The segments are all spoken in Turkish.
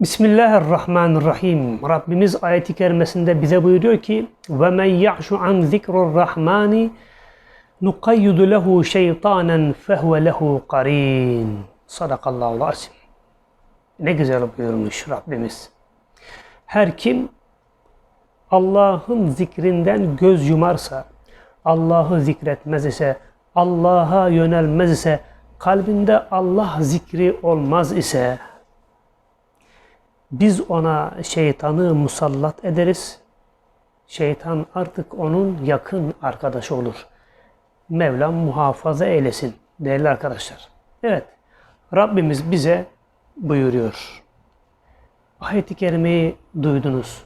Bismillahirrahmanirrahim. Rabbimiz ayeti kerimesinde bize buyuruyor ki men ya'şu an zikrur rahmani nukayyidu lehu şeytanen fehuve lehu qarin. Sadakallahu azim. Ne güzel buyurmuş Rabbimiz. Her kim Allah'ın zikrinden göz yumarsa, Allah'ı zikretmez ise, Allah'a yönelmez ise, kalbinde Allah zikri olmaz ise, biz ona şeytanı musallat ederiz. Şeytan artık onun yakın arkadaşı olur. Mevlam muhafaza eylesin değerli arkadaşlar. Evet, Rabbimiz bize buyuruyor. Ayet-i Kerime'yi duydunuz.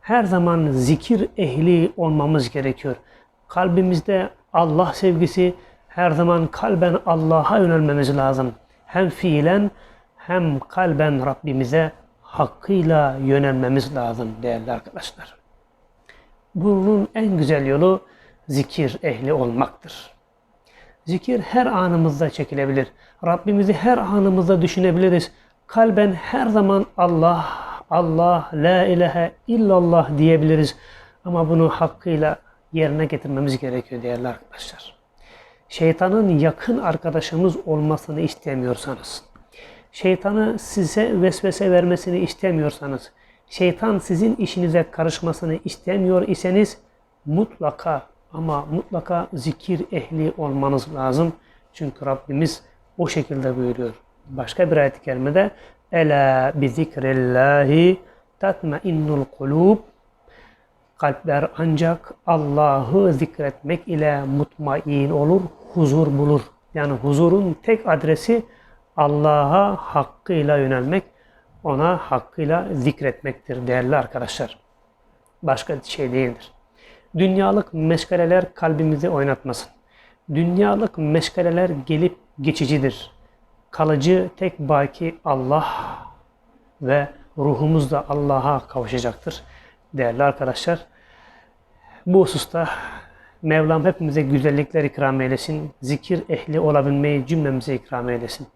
Her zaman zikir ehli olmamız gerekiyor. Kalbimizde Allah sevgisi, her zaman kalben Allah'a yönelmemiz lazım. Hem fiilen hem kalben Rabbimize hakkıyla yönelmemiz lazım değerli arkadaşlar. Bunun en güzel yolu zikir ehli olmaktır. Zikir her anımızda çekilebilir. Rabbimizi her anımızda düşünebiliriz. Kalben her zaman Allah, Allah, la ilahe illallah diyebiliriz. Ama bunu hakkıyla yerine getirmemiz gerekiyor değerli arkadaşlar. Şeytanın yakın arkadaşımız olmasını istemiyorsanız, şeytanı size vesvese vermesini istemiyorsanız, şeytan sizin işinize karışmasını istemiyor iseniz mutlaka ama mutlaka zikir ehli olmanız lazım. Çünkü Rabbimiz o şekilde buyuruyor. Başka bir ayet-i kerimede Ela bi zikrillahi tatmainnul kulub Kalpler ancak Allah'ı zikretmek ile mutmain olur, huzur bulur. Yani huzurun tek adresi Allah'a hakkıyla yönelmek, ona hakkıyla zikretmektir değerli arkadaşlar. Başka bir şey değildir. Dünyalık meşgaleler kalbimizi oynatmasın. Dünyalık meşgaleler gelip geçicidir. Kalıcı tek baki Allah ve ruhumuz da Allah'a kavuşacaktır. Değerli arkadaşlar, bu hususta Mevlam hepimize güzellikler ikram eylesin. Zikir ehli olabilmeyi cümlemize ikram eylesin.